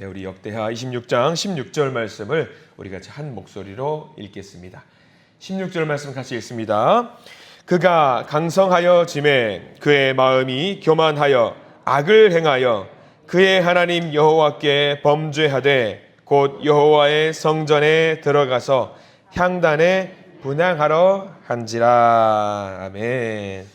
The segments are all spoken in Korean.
네, 우리 역대하 26장 16절 말씀을 우리 같이 한 목소리로 읽겠습니다. 16절 말씀 같이 읽습니다. 그가 강성하여 짐에 그의 마음이 교만하여 악을 행하여 그의 하나님 여호와께 범죄하되 곧 여호와의 성전에 들어가서 향단에 분향하러 한지라 아멘.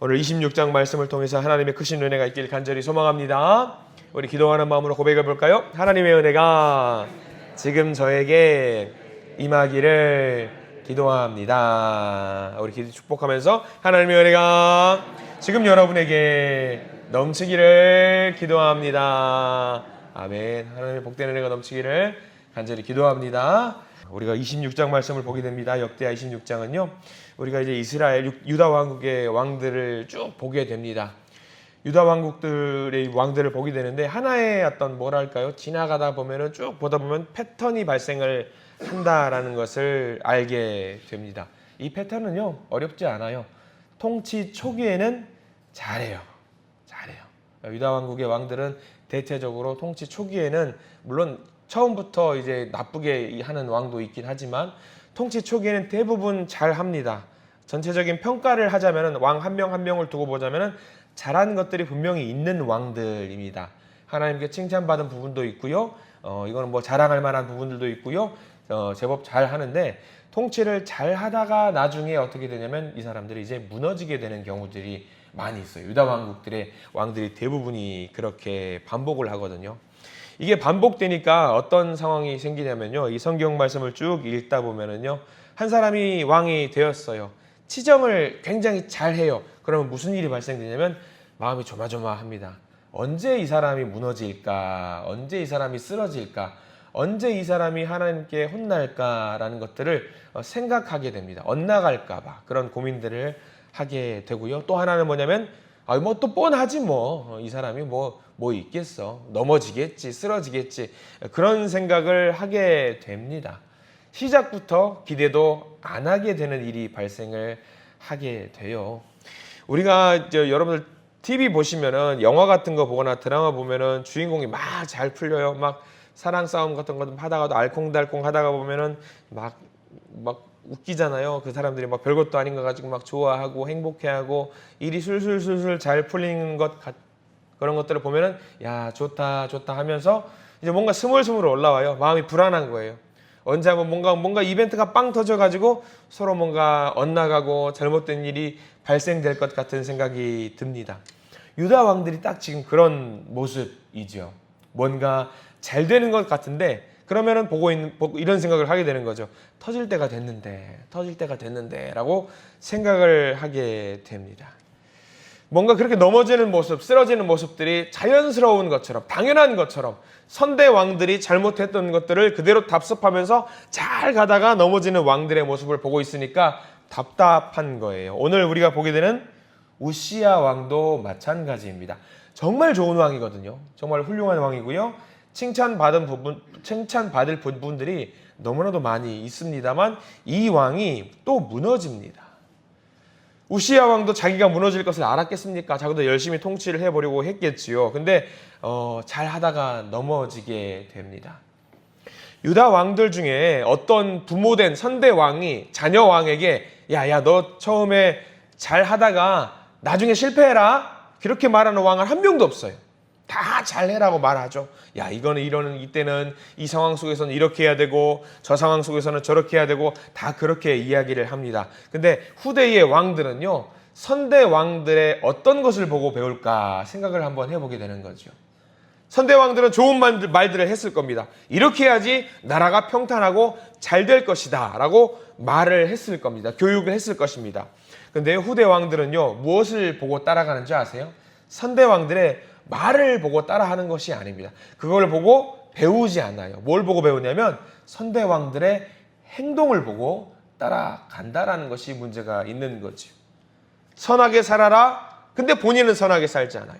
오늘 26장 말씀을 통해서 하나님의 크신 은혜가 있길 간절히 소망합니다. 우리 기도하는 마음으로 고백해 볼까요? 하나님의 은혜가 지금 저에게 임하기를 기도합니다. 우리 기도 축복하면서 하나님의 은혜가 지금 여러분에게 넘치기를 기도합니다. 아멘. 하나님의 복된 은혜가 넘치기를 간절히 기도합니다. 우리가 26장 말씀을 보게 됩니다. 역대하 26장은요. 우리가 이제 이스라엘 유다 왕국의 왕들을 쭉 보게 됩니다. 유다 왕국들의 왕들을 보게 되는데 하나의 어떤 뭐랄까요? 지나가다 보면은 쭉 보다 보면 패턴이 발생을 한다라는 것을 알게 됩니다. 이 패턴은요. 어렵지 않아요. 통치 초기에는 잘해요. 잘해요. 유다 왕국의 왕들은 대체적으로 통치 초기에는 물론 처음부터 이제 나쁘게 하는 왕도 있긴 하지만 통치 초기에는 대부분 잘 합니다. 전체적인 평가를 하자면은 왕 한 명한 명을 두고 보자면은 잘하는 것들이 분명히 있는 왕들입니다. 하나님께 칭찬받은 부분도 있고요. 어, 이거는 뭐 자랑할 만한 부분들도 있고요. 어, 제법 잘 하는데 통치를 잘 하다가 나중에 어떻게 되냐면 이 사람들이 이제 무너지게 되는 경우들이 많이 있어요. 유다 왕국들의 왕들이 대부분이 그렇게 반복을 하거든요. 이게 반복되니까 어떤 상황이 생기냐면요. 이 성경 말씀을 쭉 읽다 보면은요. 한 사람이 왕이 되었어요. 치정을 굉장히 잘 해요. 그러면 무슨 일이 발생되냐면 마음이 조마조마합니다. 언제 이 사람이 무너질까? 언제 이 사람이 쓰러질까? 언제 이 사람이 하나님께 혼날까라는 것들을 어, 생각하게 됩니다. 엇나갈까봐 그런 고민들을 하게 되고요. 또 하나는 뭐냐면 아, 뭐 또 뻔하지 뭐. 어, 이 사람이 뭐, 뭐 있겠어. 넘어지겠지, 쓰러지겠지. 그런 생각을 하게 됩니다. 시작부터 기대도 안 하게 되는 일이 발생을 하게 돼요. 우리가 이제 여러분들 TV 보시면은 영화 같은 거 보거나 드라마 보면은 주인공이 막 잘 풀려요. 막 사랑 싸움 같은 거 하다가도 알콩달콩 하다가 보면은 막, 막 웃기잖아요. 그 사람들이 막 별것도 아닌 거 가지고 막 좋아하고 행복해하고 일이 술술술술 잘 풀리는 것 같, 그런 것들을 보면은 야 좋다 좋다 하면서 이제 뭔가 스물스물 올라와요. 마음이 불안한 거예요. 언제 한번 뭔가 뭔가 이벤트가 빵 터져 가지고 서로 뭔가 엇나가고 잘못된 일이 발생될 것 같은 생각이 듭니다. 유다 왕들이 딱 지금 그런 모습이죠. 뭔가 잘 되는 것 같은데 그러면은 보고 있는 보고 이런 생각을 하게 되는 거죠. 터질 때가 됐는데, 터질 때가 됐는데라고 생각을 하게 됩니다. 뭔가 그렇게 넘어지는 모습, 쓰러지는 모습들이 자연스러운 것처럼, 당연한 것처럼 선대 왕들이 잘못했던 것들을 그대로 답습하면서 잘 가다가 넘어지는 왕들의 모습을 보고 있으니까 답답한 거예요. 오늘 우리가 보게 되는 우시아 왕도 마찬가지입니다. 정말 좋은 왕이거든요. 정말 훌륭한 왕이고요. 칭찬받은 부분, 칭찬받을 부분들이 너무나도 많이 있습니다만 이 왕이 또 무너집니다. 우시아 왕도 자기가 무너질 것을 알았겠습니까? 자기도 열심히 통치를 해보려고 했겠지요. 근데 어, 잘 하다가 넘어지게 됩니다. 유다 왕들 중에 어떤 부모된 선대 왕이 자녀 왕에게 야야 너 처음에 잘 하다가 나중에 실패해라 그렇게 말하는 왕은 한 명도 없어요. 다 잘해라고 말하죠. 야, 이거는 이러는 이때는 이 상황 속에서는 이렇게 해야 되고 저 상황 속에서는 저렇게 해야 되고 다 그렇게 이야기를 합니다. 근데 후대의 왕들은요. 선대 왕들의 어떤 것을 보고 배울까 생각을 한번 해보게 되는 거죠. 선대 왕들은 좋은 말- 말들을 했을 겁니다. 이렇게 해야지 나라가 평탄하고 잘 될 것이다 라고 말을 했을 겁니다. 교육을 했을 것입니다. 근데 후대 왕들은요. 무엇을 보고 따라가는지 아세요? 선대 왕들의 말을 보고 따라하는 것이 아닙니다. 그걸 보고 배우지 않아요. 뭘 보고 배우냐면 선대 왕들의 행동을 보고 따라간다라는 것이 문제가 있는 거죠. 선하게 살아라. 근데 본인은 선하게 살지 않아요.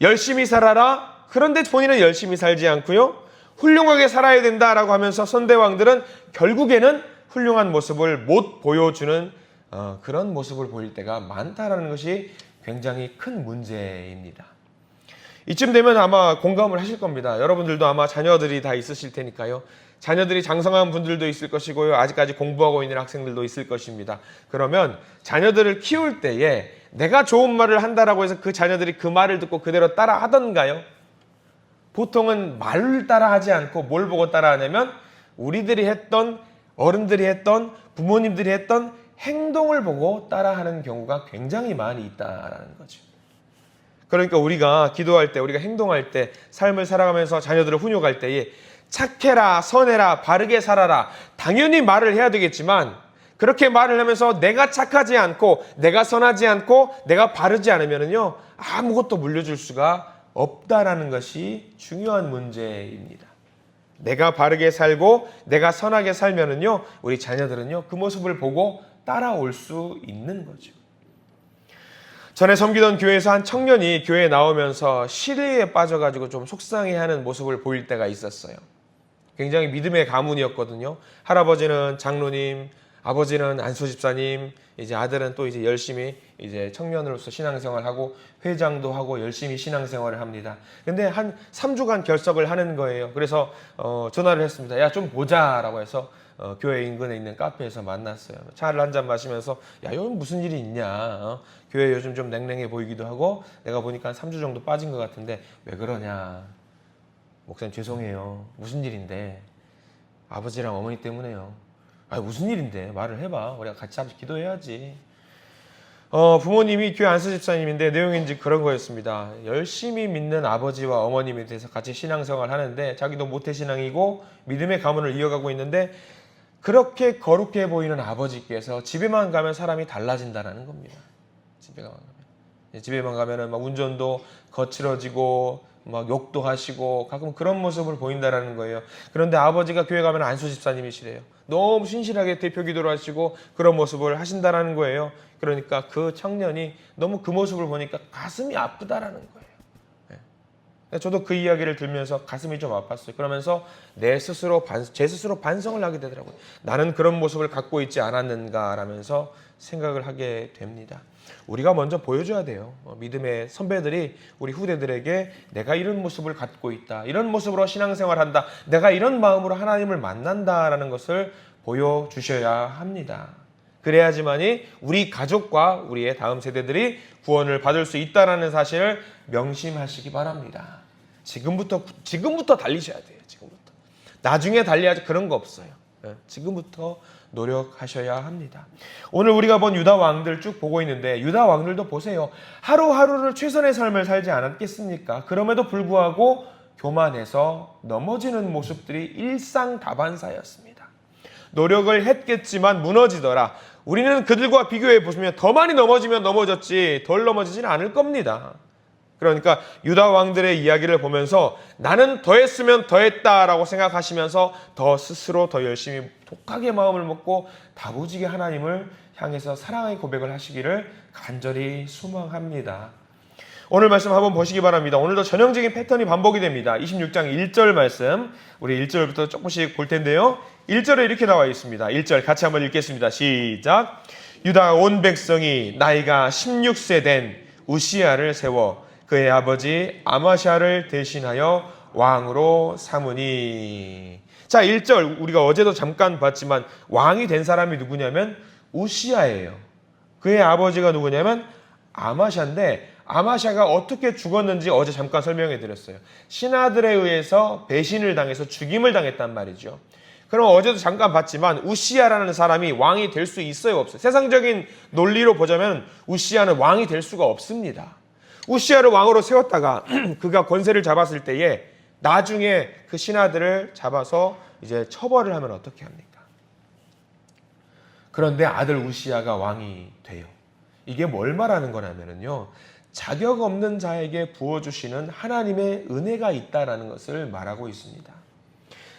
열심히 살아라. 그런데 본인은 열심히 살지 않고요. 훌륭하게 살아야 된다라고 하면서 선대 왕들은 결국에는 훌륭한 모습을 못 보여주는 어, 그런 모습을 보일 때가 많다라는 것이 굉장히 큰 문제입니다. 이쯤 되면 아마 공감을 하실 겁니다. 여러분들도 아마 자녀들이 다 있으실 테니까요. 자녀들이 장성한 분들도 있을 것이고요. 아직까지 공부하고 있는 학생들도 있을 것입니다. 그러면 자녀들을 키울 때에 내가 좋은 말을 한다라고 해서 그 자녀들이 그 말을 듣고 그대로 따라 하던가요? 보통은 말을 따라 하지 않고 뭘 보고 따라 하냐면 우리들이 했던 어른들이 했던 부모님들이 했던 행동을 보고 따라 하는 경우가 굉장히 많이 있다라는 거죠. 그러니까 우리가 기도할 때, 우리가 행동할 때, 삶을 살아가면서 자녀들을 훈육할 때에 착해라, 선해라, 바르게 살아라. 당연히 말을 해야 되겠지만 그렇게 말을 하면서 내가 착하지 않고 내가 선하지 않고 내가 바르지 않으면은요 아무것도 물려줄 수가 없다라는 것이 중요한 문제입니다. 내가 바르게 살고 내가 선하게 살면은요 우리 자녀들은요 그 모습을 보고 따라올 수 있는 거죠. 전에 섬기던 교회에서 한 청년이 교회에 나오면서 시리에 빠져가지고 좀 속상해하는 모습을 보일 때가 있었어요. 굉장히 믿음의 가문이었거든요. 할아버지는 장로님, 아버지는 안수 집사님, 이제 아들은 또 이제 열심히 이제 청년으로서 신앙생활 하고 회장도 하고 열심히 신앙생활을 합니다. 근데 한 3주간 결석을 하는 거예요. 그래서 어, 전화를 했습니다. 야 좀 보자라고 해서 어, 교회 인근에 있는 카페에서 만났어요. 차를 한 잔 마시면서 야 여기 무슨 일이 있냐? 어? 교회 요즘 좀 냉랭해 보이기도 하고 내가 보니까 한 3주 정도 빠진 것 같은데 왜 그러냐? 목사님 죄송해요. 무슨 일인데? 아버지랑 어머니 때문에요. 아 무슨 일인데 말을 해봐. 우리가 같이 한번 기도해야지. 어 부모님이 교회 안수 집사님인데 내용인지 그런 거였습니다. 열심히 믿는 아버지와 어머님에 대해서 같이 신앙생활 하는데 자기도 모태 신앙이고 믿음의 가문을 이어가고 있는데 그렇게 거룩해 보이는 아버지께서 집에만 가면 사람이 달라진다라는 겁니다. 집에만 가면 집에만 가면은 막 운전도 거칠어지고 막 욕도 하시고 가끔 그런 모습을 보인다라는 거예요. 그런데 아버지가 교회 가면 안수 집사님이시래요. 너무 신실하게 대표 기도를 하시고 그런 모습을 하신다라는 거예요. 그러니까 그 청년이 너무 그 모습을 보니까 가슴이 아프다라는 거예요. 네. 저도 그 이야기를 들으면서 가슴이 좀 아팠어요. 그러면서 내 스스로 반, 제 스스로 반성을 하게 되더라고요. 나는 그런 모습을 갖고 있지 않았는가라면서 생각을 하게 됩니다. 우리가 먼저 보여줘야 돼요. 어, 믿음의 선배들이 우리 후대들에게 내가 이런 모습을 갖고 있다. 이런 모습으로 신앙생활한다. 내가 이런 마음으로 하나님을 만난다라는 것을 보여주셔야 합니다. 그래야지만이 우리 가족과 우리의 다음 세대들이 구원을 받을 수 있다라는 사실을 명심하시기 바랍니다. 지금부터 지금부터 달리셔야 돼요. 지금부터. 나중에 달려야지 그런 거 없어요. 예, 지금부터 노력하셔야 합니다. 오늘 우리가 본 유다 왕들 쭉 보고 있는데 유다 왕들도 보세요. 하루하루를 최선의 삶을 살지 않았겠습니까? 그럼에도 불구하고 교만해서 넘어지는 모습들이 일상 다반사였습니다. 노력을 했겠지만 무너지더라. 우리는 그들과 비교해 보시면 더 많이 넘어지면 넘어졌지 덜 넘어지지는 않을 겁니다. 그러니까 유다 왕들의 이야기를 보면서 나는 더 했으면 더 했다라고 생각하시면서 더 스스로 더 열심히 독하게 마음을 먹고 다부지게 하나님을 향해서 사랑의 고백을 하시기를 간절히 소망합니다. 오늘 말씀 한번 보시기 바랍니다. 오늘도 전형적인 패턴이 반복이 됩니다. 26장 1절 말씀. 우리 1절부터 조금씩 볼 텐데요. 1절에 이렇게 나와 있습니다. 1절 같이 한번 읽겠습니다. 시작. 유다 온 백성이 나이가 16세 된 우시아를 세워 그의 아버지 아마샤를 대신하여 왕으로 삼으니. 자, 1절 우리가 어제도 잠깐 봤지만 왕이 된 사람이 누구냐면 우시아예요. 그의 아버지가 누구냐면 아마샤인데 아마샤가 어떻게 죽었는지 어제 잠깐 설명해 드렸어요. 신하들에 의해서 배신을 당해서 죽임을 당했단 말이죠. 그럼 어제도 잠깐 봤지만 우시아라는 사람이 왕이 될 수 있어요, 없어요? 세상적인 논리로 보자면 우시아는 왕이 될 수가 없습니다. 우시아를 왕으로 세웠다가 그가 권세를 잡았을 때에 나중에 그 신하들을 잡아서 이제 처벌을 하면 어떻게 합니까? 그런데 아들 우시아가 왕이 돼요. 이게 뭘 말하는 거냐면요. 자격 없는 자에게 부어주시는 하나님의 은혜가 있다라는 것을 말하고 있습니다.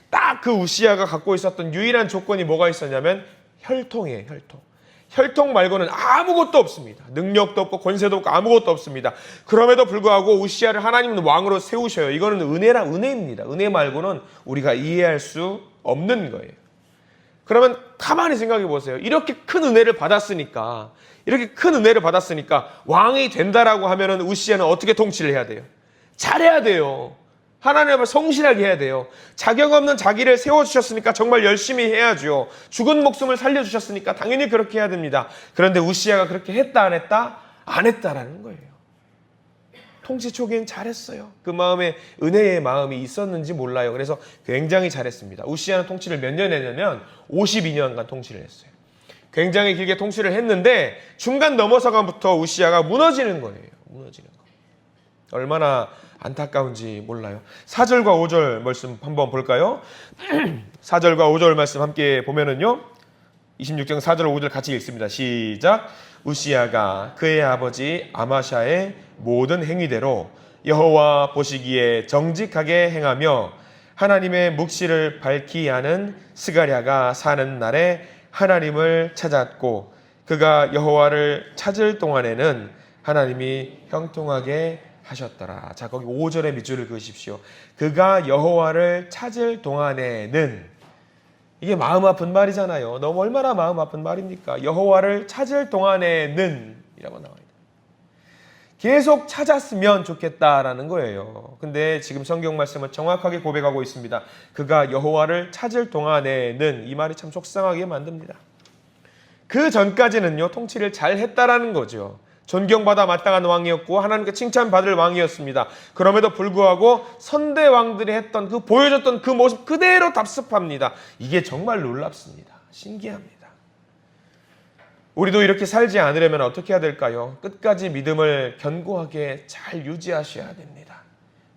딱 그 우시아가 갖고 있었던 유일한 조건이 뭐가 있었냐면 혈통이에요, 혈통. 혈통 말고는 아무것도 없습니다. 능력도 없고 권세도 없고 아무것도 없습니다. 그럼에도 불구하고 우시아를 하나님은 왕으로 세우셔요. 이거는 은혜라 은혜입니다. 은혜 말고는 우리가 이해할 수 없는 거예요. 그러면 가만히 생각해 보세요. 이렇게 큰 은혜를 받았으니까 이렇게 큰 은혜를 받았으니까 왕이 된다라고 하면은 우시아는 어떻게 통치를 해야 돼요? 잘해야 돼요. 하나님 앞에 성실하게 해야 돼요. 자격 없는 자기를 세워주셨으니까 정말 열심히 해야죠. 죽은 목숨을 살려주셨으니까 당연히 그렇게 해야 됩니다. 그런데 우시아가 그렇게 했다 안 했다? 안 했다라는 거예요. 통치 초기엔 잘했어요. 그 마음에 은혜의 마음이 있었는지 몰라요. 그래서 굉장히 잘했습니다. 우시아는 통치를 몇 년 했냐면 52년간 통치를 했어요. 굉장히 길게 통치를 했는데 중간 넘어서간부터 우시아가 무너지는 거예요. 무너지는 거. 얼마나 안타까운지 몰라요. 4절과 5절 말씀 한번 볼까요? 4절과 5절 말씀 함께 보면은요. 26장 4절 5절 같이 읽습니다. 시작. 우시아가 그의 아버지 아마샤의 모든 행위대로 여호와 보시기에 정직하게 행하며 하나님의 묵시를 밝히 하는 스가랴가 사는 날에 하나님을 찾았고 그가 여호와를 찾을 동안에는 하나님이 형통하게 하셨더라. 자, 거기 5절의 밑줄을 그으십시오. 그가 여호와를 찾을 동안에는 이게 마음 아픈 말이잖아요. 너무 얼마나 마음 아픈 말입니까? 여호와를 찾을 동안에는 이라고 나와요. 계속 찾았으면 좋겠다라는 거예요. 근데 지금 성경 말씀은 정확하게 고백하고 있습니다. 그가 여호와를 찾을 동안에는 이 말이 참 속상하게 만듭니다. 그 전까지는요 통치를 잘 했다라는 거죠. 존경받아 마땅한 왕이었고 하나님께 칭찬받을 왕이었습니다. 그럼에도 불구하고 선대 왕들이 했던 그 보여줬던 그 모습 그대로 답습합니다. 이게 정말 놀랍습니다. 신기합니다. 우리도 이렇게 살지 않으려면 어떻게 해야 될까요? 끝까지 믿음을 견고하게 잘 유지하셔야 됩니다.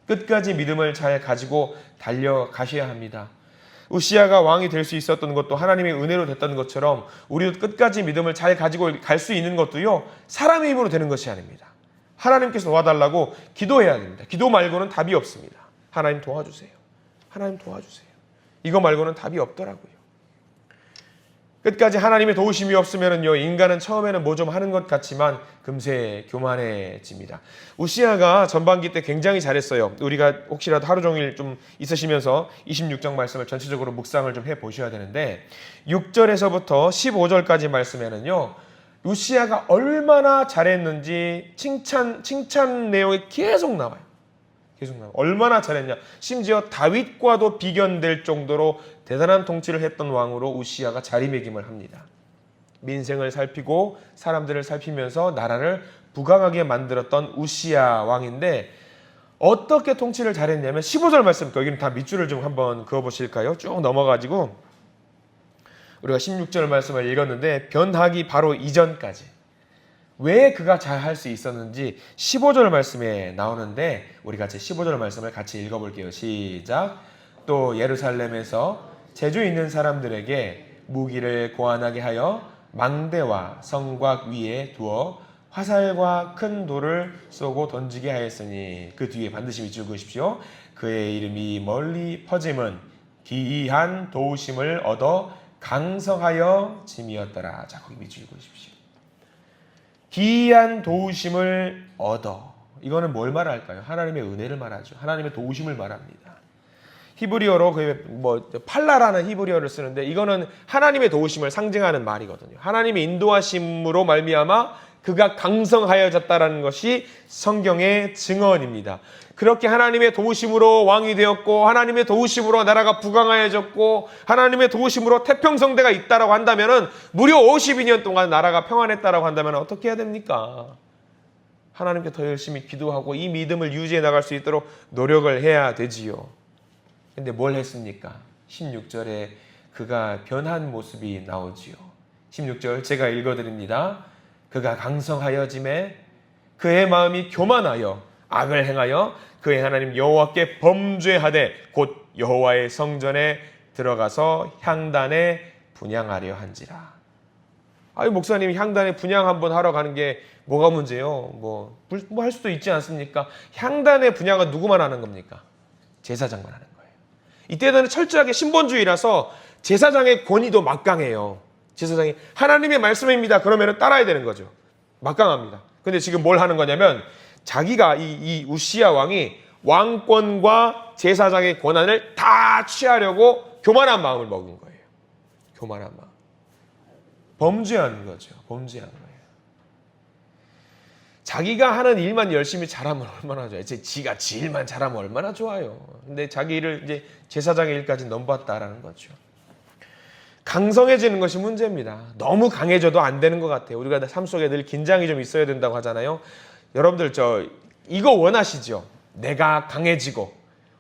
끝까지 믿음을 잘 가지고 달려가셔야 합니다. 우시아가 왕이 될 수 있었던 것도 하나님의 은혜로 됐던 것처럼 우리도 끝까지 믿음을 잘 가지고 갈 수 있는 것도요 사람의 힘으로 되는 것이 아닙니다. 하나님께서 도와달라고 기도해야 됩니다. 기도 말고는 답이 없습니다. 하나님 도와주세요. 하나님 도와주세요. 이거 말고는 답이 없더라고요. 끝까지 하나님의 도우심이 없으면요 인간은 처음에는 뭐 좀 하는 것 같지만 금세 교만해집니다. 우시아가 전반기 때 굉장히 잘했어요. 우리가 혹시라도 하루 종일 좀 있으시면서 26장 말씀을 전체적으로 묵상을 좀 해 보셔야 되는데 6절에서부터 15절까지 말씀에는요. 우시아가 얼마나 잘했는지 칭찬 칭찬 내용이 계속 나와요. 계속 나와요. 얼마나 잘했냐. 심지어 다윗과도 비견될 정도로 대단한 통치를 했던 왕으로 우시아가 자리매김을 합니다. 민생을 살피고 사람들을 살피면서 나라를 부강하게 만들었던 우시아 왕인데 어떻게 통치를 잘했냐면 15절 말씀 여기는 다 밑줄을 좀 한번 그어 보실까요? 쭉 넘어가지고 우리가 16절 말씀을 읽었는데 변하기 바로 이전까지 왜 그가 잘 할 수 있었는지 15절 말씀에 나오는데 우리 같이 15절 말씀을 같이 읽어볼게요. 시작. 또 예루살렘에서 재주 있는 사람들에게 무기를 고안하게 하여 망대와 성곽 위에 두어 화살과 큰 돌을 쏘고 던지게 하였으니 그 뒤에 반드시 밑줄 그으십시오. 그의 이름이 멀리 퍼짐은 기이한 도우심을 얻어 강성하여 짐이었더라. 자 거기 밑줄 그으십시오. 기이한 도우심을 얻어. 이거는 뭘 말할까요? 하나님의 은혜를 말하죠. 하나님의 도우심을 말합니다. 히브리어로 그뭐 팔라라는 히브리어를 쓰는데 이거는 하나님의 도우심을 상징하는 말이거든요. 하나님의 인도하심으로 말미암아 그가 강성하여졌다라는 것이 성경의 증언입니다. 그렇게 하나님의 도우심으로 왕이 되었고 하나님의 도우심으로 나라가 부강하여졌고 하나님의 도우심으로 태평성대가 있다라고 한다면은 무려 52년 동안 나라가 평안했다라고 한다면 어떻게 해야 됩니까? 하나님께 더 열심히 기도하고 이 믿음을 유지해 나갈 수 있도록 노력을 해야 되지요. 근데 뭘 했습니까? 16절에 그가 변한 모습이 나오지요. 16절 제가 읽어 드립니다. 그가 강성하여짐에 그의 마음이 교만하여 악을 행하여 그의 하나님 여호와께 범죄하되 곧 여호와의 성전에 들어가서 향단에 분양하려 한지라. 아유 목사님이 향단에 분양 한번 하러 가는 게 뭐가 문제요? 뭐뭐할 수도 있지 않습니까? 향단의 분양은 누구만 하는 겁니까? 제사장만 하는 거예요. 이때는 철저하게 신본주의라서 제사장의 권위도 막강해요. 제사장이 하나님의 말씀입니다. 그러면 따라야 되는 거죠. 막강합니다. 근데 지금 뭘 하는 거냐면 자기가 이, 이 우시아 왕이 왕권과 제사장의 권한을 다 취하려고 교만한 마음을 먹은 거예요. 교만한 마음. 범죄하는 거죠. 범죄하는 거예요. 자기가 하는 일만 열심히 잘하면 얼마나 좋아요. 제 지가 지 일만 잘하면 얼마나 좋아요. 근데 자기 일을 이제 제사장의 일까지 넘봤다라는 거죠. 강성해지는 것이 문제입니다. 너무 강해져도 안 되는 것 같아요. 우리가 삶 속에 늘 긴장이 좀 있어야 된다고 하잖아요. 여러분들 저 이거 원하시죠? 내가 강해지고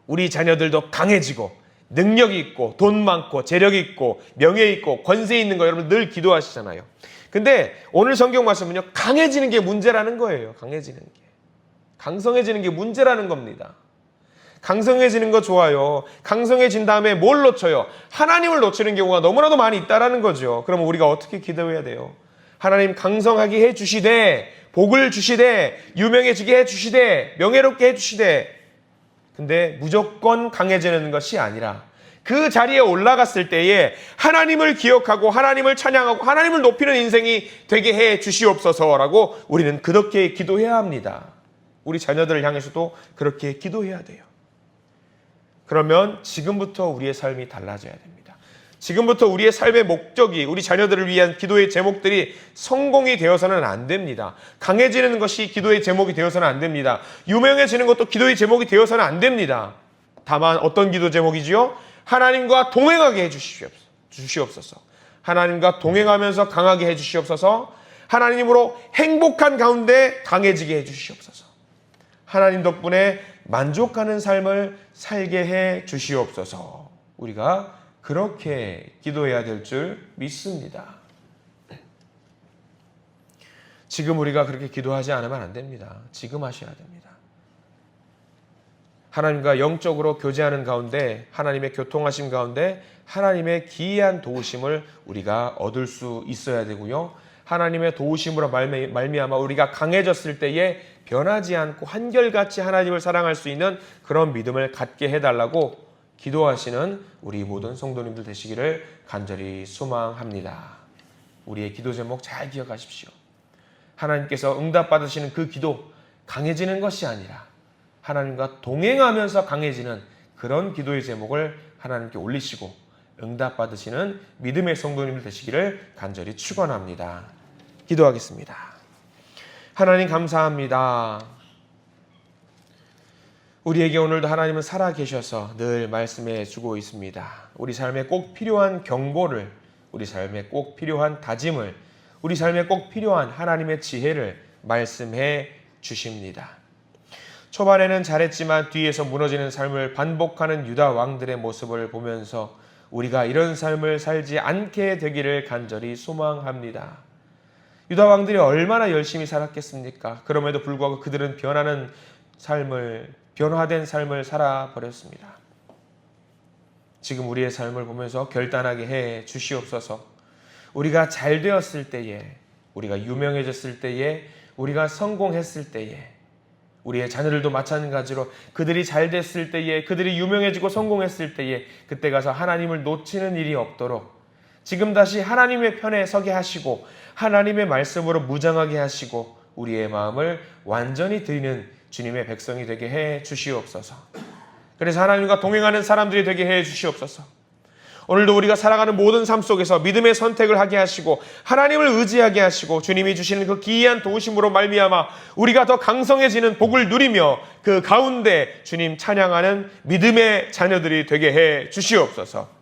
우리 자녀들도 강해지고 능력 있고 돈 많고 재력 있고 명예 있고 권세 있는 거 여러분 늘 기도하시잖아요. 근데 오늘 성경 말씀은요 강해지는 게 문제라는 거예요. 강해지는 게 강성해지는 게 문제라는 겁니다. 강성해지는 거 좋아요. 강성해진 다음에 뭘 놓쳐요? 하나님을 놓치는 경우가 너무나도 많이 있다라는 거죠. 그러면 우리가 어떻게 기도해야 돼요? 하나님 강성하게 해 주시되 복을 주시되 유명해지게 해 주시되 명예롭게 해 주시되 근데 무조건 강해지는 것이 아니라 그 자리에 올라갔을 때에 하나님을 기억하고 하나님을 찬양하고 하나님을 높이는 인생이 되게 해 주시옵소서라고 우리는 그렇게 기도해야 합니다. 우리 자녀들을 향해서도 그렇게 기도해야 돼요. 그러면 지금부터 우리의 삶이 달라져야 됩니다. 지금부터 우리의 삶의 목적이 우리 자녀들을 위한 기도의 제목들이 성공이 되어서는 안 됩니다. 강해지는 것이 기도의 제목이 되어서는 안 됩니다. 유명해지는 것도 기도의 제목이 되어서는 안 됩니다. 다만 어떤 기도 제목이지요? 하나님과 동행하게 해 주시옵소서. 하나님과 동행하면서 강하게 해 주시옵소서. 하나님으로 행복한 가운데 강해지게 해 주시옵소서. 하나님 덕분에 만족하는 삶을 살게 해 주시옵소서. 우리가 그렇게 기도해야 될 줄 믿습니다. 지금 우리가 그렇게 기도하지 않으면 안 됩니다. 지금 하셔야 됩니다. 하나님과 영적으로 교제하는 가운데 하나님의 교통하심 가운데 하나님의 기이한 도우심을 우리가 얻을 수 있어야 되고요. 하나님의 도우심으로 말미- 말미암아 우리가 강해졌을 때에 변하지 않고 한결같이 하나님을 사랑할 수 있는 그런 믿음을 갖게 해달라고 기도하시는 우리 모든 성도님들 되시기를 간절히 소망합니다. 우리의 기도 제목 잘 기억하십시오. 하나님께서 응답 받으시는 그 기도 강해지는 것이 아니라 하나님과 동행하면서 강해지는 그런 기도의 제목을 하나님께 올리시고 응답 받으시는 믿음의 성도님들 되시기를 간절히 축원합니다. 기도하겠습니다. 하나님 감사합니다. 우리에게 오늘도 하나님은 살아 계셔서 늘 말씀해 주고 있습니다. 우리 삶에 꼭 필요한 경고를, 우리 삶에 꼭 필요한 다짐을, 우리 삶에 꼭 필요한 하나님의 지혜를 말씀해 주십니다. 초반에는 잘했지만 뒤에서 무너지는 삶을 반복하는 유다 왕들의 모습을 보면서 우리가 이런 삶을 살지 않게 되기를 간절히 소망합니다. 유다 왕들이 얼마나 열심히 살았겠습니까? 그럼에도 불구하고 그들은 변하는 삶을 변화된 삶을 살아 버렸습니다. 지금 우리의 삶을 보면서 결단하게 해 주시옵소서. 우리가 잘 되었을 때에, 우리가 유명해졌을 때에, 우리가 성공했을 때에, 우리의 자녀들도 마찬가지로 그들이 잘 됐을 때에, 그들이 유명해지고 성공했을 때에, 그때 가서 하나님을 놓치는 일이 없도록 지금 다시 하나님의 편에 서게 하시고, 하나님의 말씀으로 무장하게 하시고, 우리의 마음을 완전히 드리는 주님의 백성이 되게 해 주시옵소서. 그래서 하나님과 동행하는 사람들이 되게 해 주시옵소서. 오늘도 우리가 살아가는 모든 삶 속에서 믿음의 선택을 하게 하시고 하나님을 의지하게 하시고 주님이 주시는 그 기이한 도우심으로 말미암아 우리가 더 강성해지는 복을 누리며 그 가운데 주님 찬양하는 믿음의 자녀들이 되게 해 주시옵소서.